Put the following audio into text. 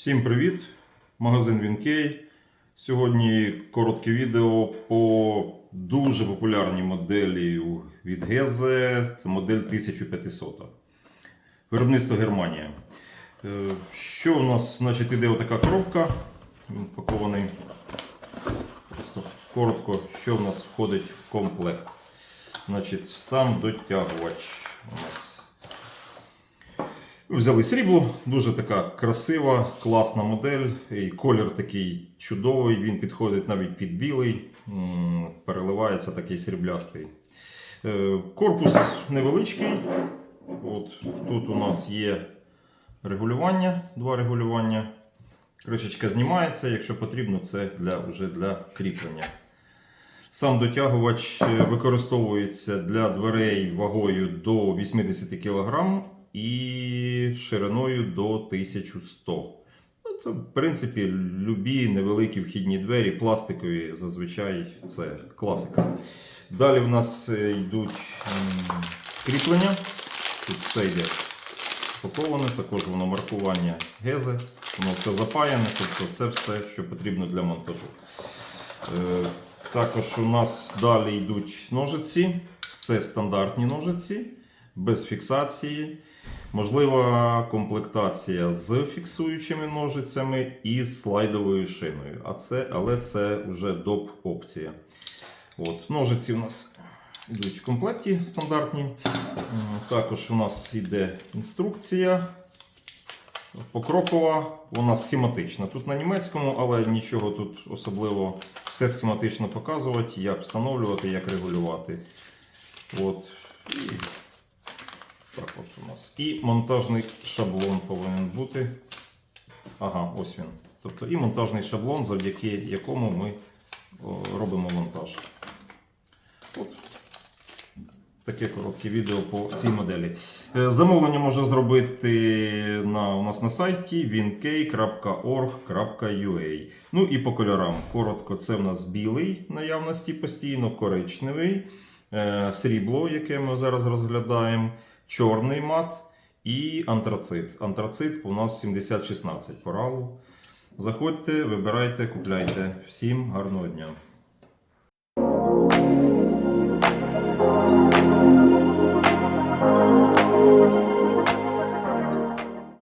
Всім привіт! Магазин Вінкей. Сьогодні коротке відео по дуже популярній моделі від Гезе. Це модель 1500. Виробництво Германія. Е, Що у нас значить, іде отака коробка? Він пакований. Просто коротко, що в нас входить в комплект. Значить, сам дотягувач у нас. Взяли срібло, дуже така красива, класна модель. І колір такий чудовий, він підходить навіть під білий, переливається такий сріблястий. Е, Корпус невеличкий. От, тут у нас є регулювання, два регулювання. Кришечка знімається, якщо потрібно, це для, вже для кріплення. Сам дотягувач е, використовується для дверей вагою до 80 кг і шириною до 1100 Ну, Це, в принципі, любі невеликі вхідні двері, пластикові, зазвичай це класика. Далі в нас е, йдуть кріплення. Тут все йде упаковане, також воно маркування гези, воно все запаяне, тобто це все, що потрібно для монтажу. Е, Також у нас далі йдуть ножиці. Це стандартні ножиці, без фіксації. Можлива комплектація з фіксуючими ножицями і слайдовою шиною. А це, але це вже доп опція. От, ножиці у нас йдуть в комплекті стандартні. Також у нас йде інструкція. Покрокова, вона схематична. Тут на німецькому, але нічого тут особливо все схематично показувати, як встановлювати, як регулювати. От. Так от у нас. І монтажний шаблон повинен бути. Ага, ось він. Тобто і монтажний шаблон, завдяки якому ми робимо монтаж. От. Таке коротке відео по цій моделі. Е, Замовлення можна зробити на, у нас на сайті winkey.org.ua. Ну і по кольорам. Коротко, це в нас білий наявності постійно, коричневий, е, срібло, яке ми зараз розглядаємо, чорний мат і антрацит. Антрацит у нас 7016 по. Заходьте, вибирайте, купляйте. Всім гарного дня!